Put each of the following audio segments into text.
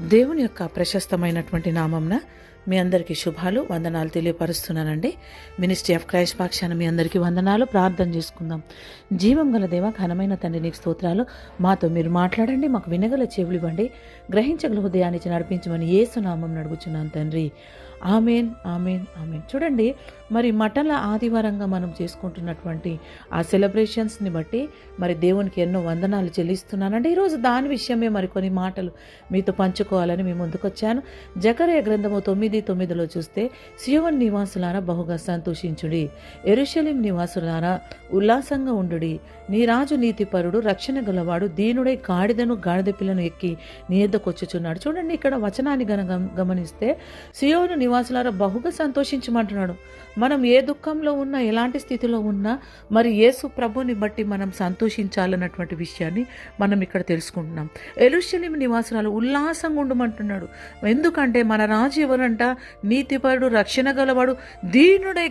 దేవుని యొక్క ప్రశస్తమైనటువంటి నామంన మీ అందరికీ శుభాలు వందనాలు తెలియపరుస్తున్నానండి. మినిస్ట్రీ ఆఫ్ క్రైస్ట్ పక్షాన మీ అందరికీ వందనాలు. ప్రార్థన చేసుకుందాం. జీవం గల దేవ ఘనమైన తండ్రి నీకు స్తోత్రాలు. మాతో మీరు మాట్లాడండి మాకు వినగల చెవులు ఇవ్వండి గ్రహించగల హృదయాన్ని నడిపించమని ఏసునామం నడుగుచున్నాను తండ్రి. Amen amen amen. చూడండి మరి మటల ఆదివారంగా మనం చేసుకుంటున్నటువంటి ఆ సెలబ్రేషన్స్ని బట్టి మరి దేవునికి ఎన్నో వందనాలు చెల్లిస్తున్నానండి. ఈరోజు దాని విషయమే మరి కొన్ని మాటలు మీతో పంచుకోవాలని మీ ముందుకొచ్చాను. జకరయ గ్రంథము తొమ్మిది తొమ్మిదిలో చూస్తే శివన్ నివాసులారా బహుగా సంతోషించుడి ఎరుషలిం నివాసులారా ఉల్లాసంగా ఉండుడి నీ రాజు నీతిపరుడు రక్షణ గలవాడు దీనుడై గాడిదను గాడిద పిల్లను ఎక్కి నీ ఎద్దకొచ్చుచున్నాడు చూడండి ఇక్కడ వచనాన్ని గన గమనిస్తే సియోను నివాసులారా బహుగా సంతోషించమంటున్నాడు. మనం ఏ దుఃఖంలో ఉన్నా ఎలాంటి స్థితిలో ఉన్నా మరి యేసు ప్రభుని బట్టి మనం సంతోషించాలన్నటువంటి విషయాన్ని మనం ఇక్కడ తెలుసుకుంటున్నాం. ఎలుషలిం నివాసురాలు ఉల్లాసంగా ఉండమంటున్నాడు. ఎందుకంటే మన రాజు ఎవరంట? నీతిపరుడు రక్షణ గలవాడు దీనుడే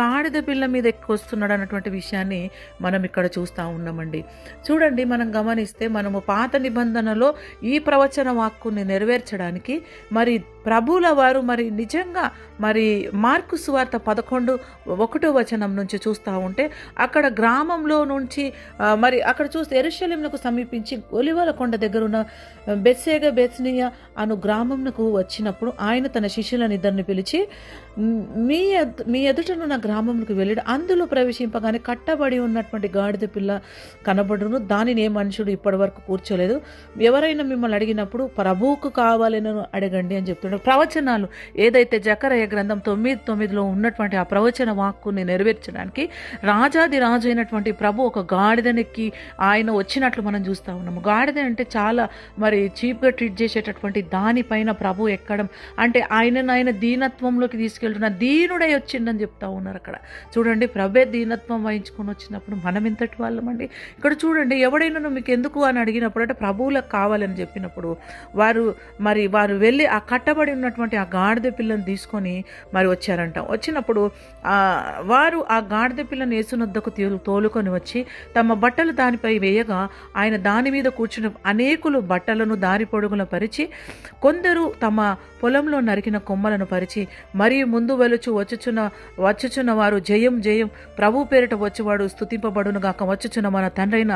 గాడిద పిల్ల మీద ఎక్కువస్తున్నాడు అన్నటువంటి విషయాన్ని మనం ఇక్కడ చూస్తూ ఉన్నామండి. చూడండి మనం గమనిస్తే మనము పాత నిబంధనలో ఈ ప్రవచన వాక్కుని నెరవేర్చడానికి మరి ప్రభువుల వారు మరి నిజంగా మరి మార్కు సువార్త పదకొండు ఒకటో వచనం నుంచి చూస్తూ ఉంటే అక్కడ గ్రామంలో నుంచి మరి అక్కడ చూస్తే ఎరుషలేమునకు సమీపించి ఒలివల కొండ దగ్గర ఉన్న బెత్సేగ బెత్నియ అను గ్రామంకు వచ్చినప్పుడు ఆయన తన శిష్యులను ఇద్దరిని పిలిచి మీ మీ ఎదుటనున్న గ్రామంకు వెళ్ళి అందులో ప్రవేశింపగానే కట్టబడి ఉన్నటువంటి గాడిద పిల్ల కనబడును. దానిని ఏ మనుషుడు ఇప్పటి వరకు కూర్చోలేదు. ఎవరైనా మిమ్మల్ని అడిగినప్పుడు ప్రభువుకు కావాలని అడగండి అని చెప్తున్నాడు ప్రవచనాలు ఏదైతే జకరయ్య గ్రంథం తొమ్మిది తొమ్మిదిలో ఉన్నటువంటి ఆ ప్రవచన వాక్కుని నెరవేర్చడానికి రాజాది రాజు అయినటువంటి ప్రభు ఒక గాడిదనెక్కి ఆయన వచ్చినట్లు మనం చూస్తూ ఉన్నాము. గాడిద అంటే చాలా మరి చీప్గా ట్రీట్ చేసేటటువంటి దానిపైన ప్రభు ఎక్కడం అంటే ఆయనను ఆయన దీనత్వంలోకి తీసుకెళ్తున్న దీనుడై వచ్చిందని చెప్తా ఉన్నారు అక్కడ. చూడండి ప్రభే దీనత్వం వహించుకొని వచ్చినప్పుడు మనం ఇంతటి వాళ్ళమండి? ఇక్కడ చూడండి ఎవడైనా మీకు ఎందుకు అని అడిగినప్పుడు అంటే ప్రభువులకు కావాలని చెప్పినప్పుడు వారు మరి వారు వెళ్ళి ఆ కట్టబడి ఉన్నటువంటి ఆ గాడిద పిల్లను తీసుకొని మరి వచ్చారంట. వచ్చినప్పుడు ఆ, వారు ఆ గాడిద పిల్లని యేసునొద్దకు తోలుకొని వచ్చి తమ బట్టలు దానిపై వేయగా ఆయన దాని మీద కూర్చుని అనేకులు బట్టలను దారి పొడుగున పరిచి కొందరు తమ పొలంలో నరికిన కొమ్మలను పరిచి మరియు ముందు వెలుచు వచ్చుచున్న వచ్చుచున్న వారు జయం జయం ప్రభు పేరిట వచ్చేవాడు స్థుతింపబడును గాక. వచ్చుచున్న మన తండ్రైన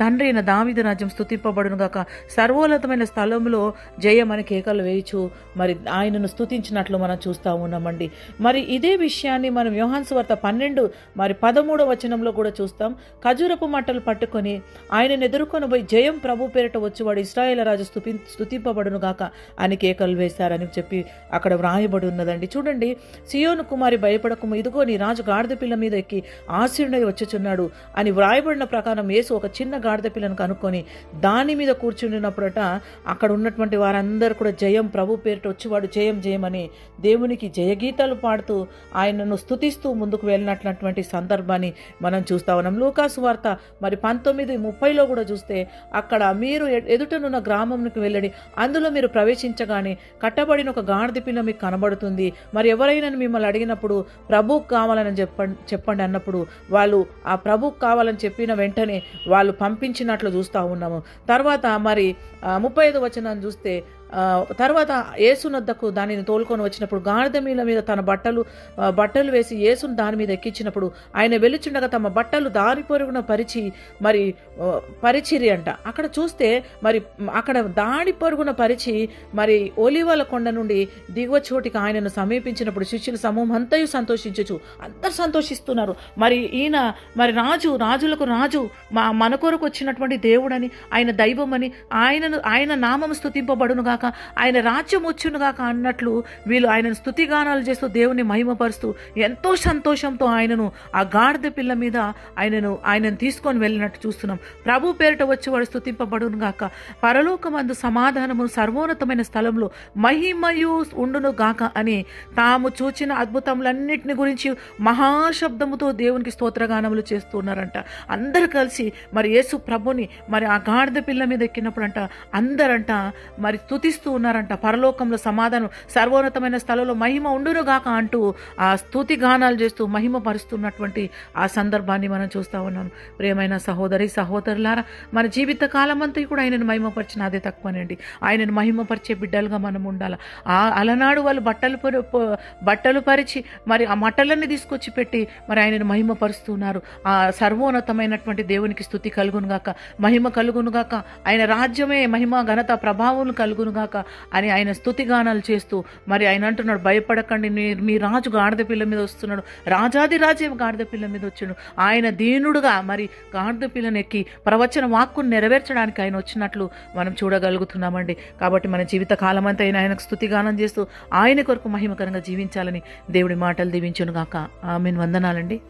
తండ్రి అయిన దావిద రాజ్యం స్థుతింపబడును గాక. సర్వోన్నతమైన స్థలంలో జయం అని కేకలు వేయచు మరి ఆయనను స్థుతించినట్లు మనం చూస్తూ ఉన్నామండి. మరి ఇదే విషయాన్ని మనం యోహాన్ సువార్త పన్నెండు మరి పదమూడవ వచనంలో కూడా చూస్తాం. ఖజూరపు మట్టలు పట్టుకొని ఆయనను ఎదుర్కొని పోయి జయం ప్రభు పేరిట వచ్చివాడు ఇస్రాయేల్ రాజు స్థుతి స్థుతింపబడును గాక అని కేకలు వేశారని చెప్పి అక్కడ వ్రాయబడి ఉన్నదండి. చూడండి సియోను కుమారి భయపడకము ఇదిగో నీ రాజు గాడిద పిల్ల మీద ఎక్కి ఆశీర్ణయ వచ్చుచున్నాడు అని వ్రాయబడిన ప్రకారం యేసు ఒక చిన్న గాడిద పిల్లను కనుక్కొని దాని మీద కూర్చుండినప్పుడట అక్కడ ఉన్నటువంటి వారందరూ కూడా జయం ప్రభు పేరు పేరిట వచ్చేవాడు జయం జయమని దేవునికి జయగీతాలు పాడుతూ ఆయనను స్తుతిస్తూ ముందుకు వెళ్ళినటువంటి సందర్భాన్ని మనం చూస్తా ఉన్నాం. లూకాసు వార్త మరి పంతొమ్మిది ముప్పైలో కూడా చూస్తే అక్కడ మీరు ఎదుటనున్న గ్రామంకి వెళ్ళడి. అందులో మీరు ప్రవేశించగానే కట్టబడిన ఒక గాడిద పిల్ల మీకు కనబడుతుంది. మరి ఎవరైనా మిమ్మల్ని అడిగినప్పుడు ప్రభు కావాలని చెప్పండి చెప్పండి అన్నప్పుడు వాళ్ళు ఆ ప్రభు కావాలని చెప్పిన వెంటనే వాళ్ళు పంపించినట్లు చూస్తూ ఉన్నాము. తర్వాత మరి ముప్పై ఐదు వచనాన్ని చూస్తే తర్వాత యేసునద్దకు దానిని తోలుకొని వచ్చినప్పుడు గాడిద మీద మీద తన బట్టలు బట్టలు వేసి ఏసును దాని మీద ఎక్కించినప్పుడు ఆయన వెలుచుండగా తమ బట్టలు దారి పొరుగున పరిచి మరి పరిచిరి అంట. అక్కడ చూస్తే మరి అక్కడ దాడి పొరుగున పరిచి మరి ఒలివల కొండ నుండి దిగువ చోటికి ఆయనను సమీపించినప్పుడు శిష్యుల సమూహం అంతయు సంతోషించచ్చు అందరు సంతోషిస్తున్నారు. మరి ఈయన మరి రాజు రాజులకు రాజు మా మన కొరకు వచ్చినటువంటి దేవుడని ఆయన దైవమని ఆయనను ఆయన నామం స్థుతింపబడునుగాక గాక ఆయన రాజ్యం వచ్చును గాక అన్నట్లు వీళ్ళు ఆయనను స్థుతిగానాలు చేస్తూ దేవుని మహిమపరుస్తూ ఎంతో సంతోషంతో ఆయనను ఆ గాడిద పిల్ల మీద ఆయనను ఆయనను తీసుకొని వెళ్ళినట్టు చూస్తున్నాం. ప్రభు పేరిట వచ్చేవాడు స్థుతింపబడును గాక. పరలోకమందు సమాధానము సర్వోన్నతమైన స్థలంలో మహిమయు ఉండును గాక అని తాము చూచిన అద్భుతములన్నిటిని గురించి మహాశబ్దముతో దేవునికి స్తోత్రగానములు చేస్తున్నారంట. అందరు కలిసి మరి యేసు ప్రభుని మరి ఆ గాడిద పిల్ల మీద ఎక్కినప్పుడంట అందరంట మరి స్థుతి స్తుతిస్తూ ఉన్నారంట. పరలోకంలో సమాధానం సర్వోన్నతమైన స్థలంలో మహిమ ఉండునుగాక అంటూ ఆ స్తుతి గానాలు చేస్తూ మహిమ పరుస్తున్నటువంటి ఆ సందర్భాన్ని మనం చూస్తూ ఉన్నాం. ప్రియమైన సహోదరి సహోదరులారా మన జీవిత కాలం అంతా కూడా ఆయనను మహిమపరిచిన అదే తక్కువనండి. ఆయనను మహిమపరిచే బిడ్డలుగా మనం ఉండాలి. ఆ అలనాడు వాళ్ళు బట్టలు పరి- బట్టలు పరిచి మరి ఆ మట్టలన్నీ తీసుకొచ్చి పెట్టి మరి ఆయనను మహిమపరుస్తున్నారు. ఆ సర్వోన్నతమైనటువంటి దేవునికి స్థుతి కలుగునుగాక మహిమ కలుగునుగాక ఆయన రాజ్యమే మహిమ ఘనత ప్రభావం కలుగును కలుగునుగాక అని ఆయన స్థుతి గానాలు చేస్తూ మరి ఆయన అంటున్నాడు భయపడకండి మీ- మీ రాజు గాడిద పిల్ల మీద వస్తున్నాడు. రాజాది రాజే గాడిద పిల్ల మీద వచ్చాడు. ఆయన దీనుడుగా మరి గాడిద పిల్లనెక్కి ప్రవచన వాక్కును నెరవేర్చడానికి ఆయన వచ్చినట్లు మనం చూడగలుగుతున్నామండి. కాబట్టి మన జీవిత కాలం అంతా ఆయన ఆయనకు స్థుతి గానం చేస్తూ ఆయన కొరకు మహిమకరంగా జీవించాలని దేవుడి మాటలు దీవించునుగాక. ఆమెను. వందనాలండి.